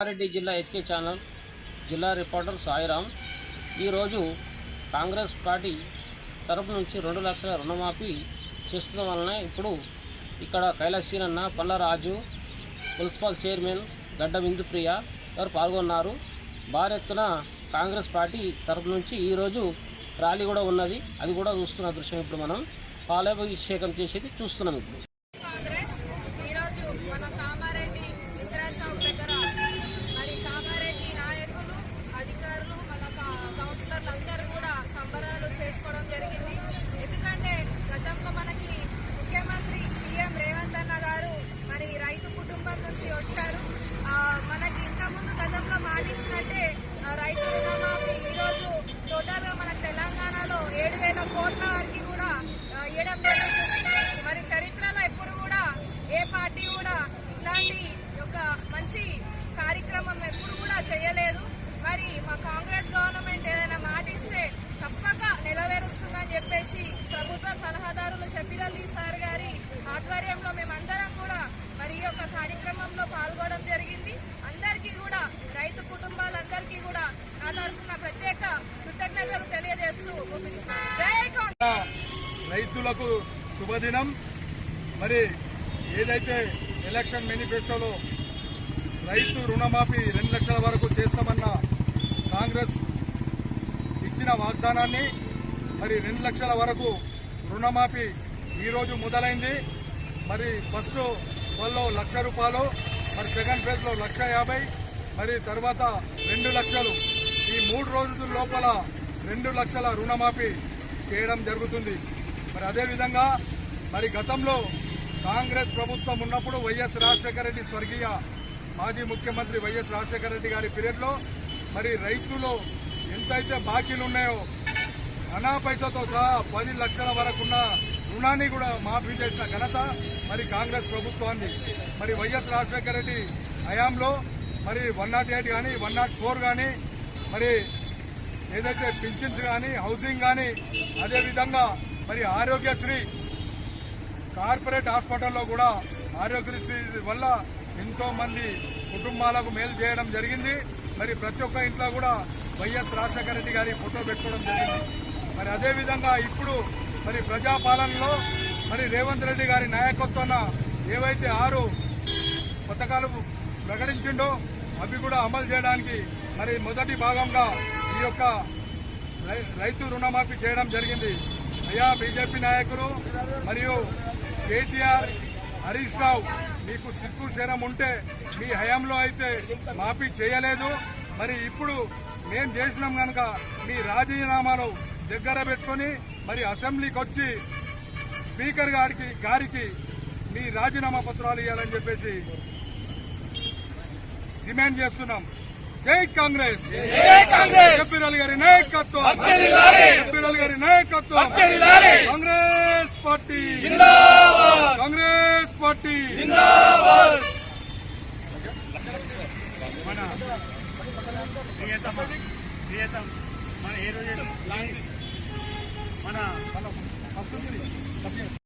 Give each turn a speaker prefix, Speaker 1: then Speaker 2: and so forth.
Speaker 1: రంగారెడ్డి జిల్లా HK channel జిల్లా reporter Sairam. ఈరోజు కాంగ్రెస్ పార్టీ తరపు నుంచి రెండు లక్షల రుణమాఫీ చేస్తున్న వలన ఇప్పుడు ఇక్కడ కైలాసీనన్న పల్లరాజు మున్సిపల్ చైర్మన్ గడ్డ బిందుప్రియ గారు పాల్గొన్నారు. భారీ ఎత్తున కాంగ్రెస్ పార్టీ తరపు నుంచి ఈరోజు ర్యాలీ కూడా ఉన్నది. అది కూడా చూస్తున్న దృశ్యం ఇప్పుడు మనం. పాలాభిషేకం చేసేది చూస్తున్నాం ఇప్పుడు.
Speaker 2: ఆధ్వర్యంలో మేమందరం కూడా మరి ఈ యొక్క కార్యక్రమంలో పాల్గొనడం జరిగింది. అందరికీ కూడా రైతు కుటుంబాలందరికీ కూడా నా తరఫున ప్రత్యేక కృతజ్ఞతలు తెలియజేస్తూ
Speaker 3: రైతులకు శుభదినం. మరి ఏదైతే ఎలక్షన్ మేనిఫెస్టోలో రైతు రుణమాఫీ రెండు లక్షల వరకు చేస్తామన్న కాంగ్రెస్ ఇచ్చిన వాగ్దానాన్ని మరి రెండు లక్షల వరకు రుణమాఫీ ఈరోజు మొదలైంది. మరి ఫస్ట్ వాళ్ళు లక్ష రూపాయలు మరి సెకండ్ ఫేజ్లో లక్ష యాభై మరి తర్వాత రెండు లక్షలు. ఈ మూడు రోజుల లోపల రెండు లక్షల రుణమాఫీ చేయడం జరుగుతుంది. మరి అదేవిధంగా మరి గతంలో కాంగ్రెస్ ప్రభుత్వం ఉన్నప్పుడు వైఎస్ రాజశేఖర రెడ్డి స్వర్గీయ మాజీ ముఖ్యమంత్రి వైఎస్ రాజశేఖర రెడ్డి గారి పీరియడ్లో మరి రైతులు ఎంతైతే బాకీలు ఉన్నాయో అనా పైసతో సహా పది లక్షల వరకున్న రుణాన్ని కూడా మాఫీ చేసిన ఘనత మరి కాంగ్రెస్ ప్రభుత్వాన్ని. మరి వైఎస్ రాజశేఖర రెడ్డి హయాంలో మరి వన్ నాట్ ఎయిట్ కానీ వన్ నాట్ ఫోర్ కానీ మరి ఏదైతే పింఛన్స్ కానీ హౌసింగ్ కానీ అదేవిధంగా మరి ఆరోగ్యశ్రీ కార్పొరేట్ హాస్పిటల్లో కూడా ఆరోగ్యశ్రీ వల్ల ఎంతోమంది కుటుంబాలకు మేలు చేయడం జరిగింది. మరి ప్రతి ఒక్క ఇంట్లో కూడా వైఎస్ రాజశేఖర రెడ్డి గారి ఫోటో పెట్టుకోవడం జరిగింది. మరి అదేవిధంగా ఇప్పుడు మరి ప్రజాపాలనలో మరి రేవంత్ రెడ్డి గారి నాయకత్వాన ఏవైతే ఆరు పథకాలు ప్రకటించిండో అవి కూడా అమలు చేయడానికి మరి మొదటి భాగంగా ఈ యొక్క రై- రైతు రుణమాఫీ చేయడం జరిగింది. అయ్యా బీజేపీ నాయకులు మరియు కేటీఆర్ హరీష్ రావు మీకు సిక్కు శరం ఉంటే మీ హయాంలో అయితే మాఫీ చేయలేదు. మరి ఇప్పుడు మేము చేసినాం కనుక మీ రాజీనామాలు దగ్గర పెట్టుకొని మరి అసెంబ్లీకి వచ్చి స్పీకర్ గారికి గారికి మీ రాజీనామా పత్రాలు ఇవ్వాలని చెప్పేసి డిమాండ్ చేస్తున్నాం జై కాంగ్రెస్ జబ్బీరాలు గారి నాయకత్వం జబ్బీరాలు గారి నాయకత్వం కాంగ్రెస్ పార్టీ కాంగ్రెస్ పార్టీ
Speaker 4: మన ప్రియతమ ప్రియతమ మన మన సంస్కృతిని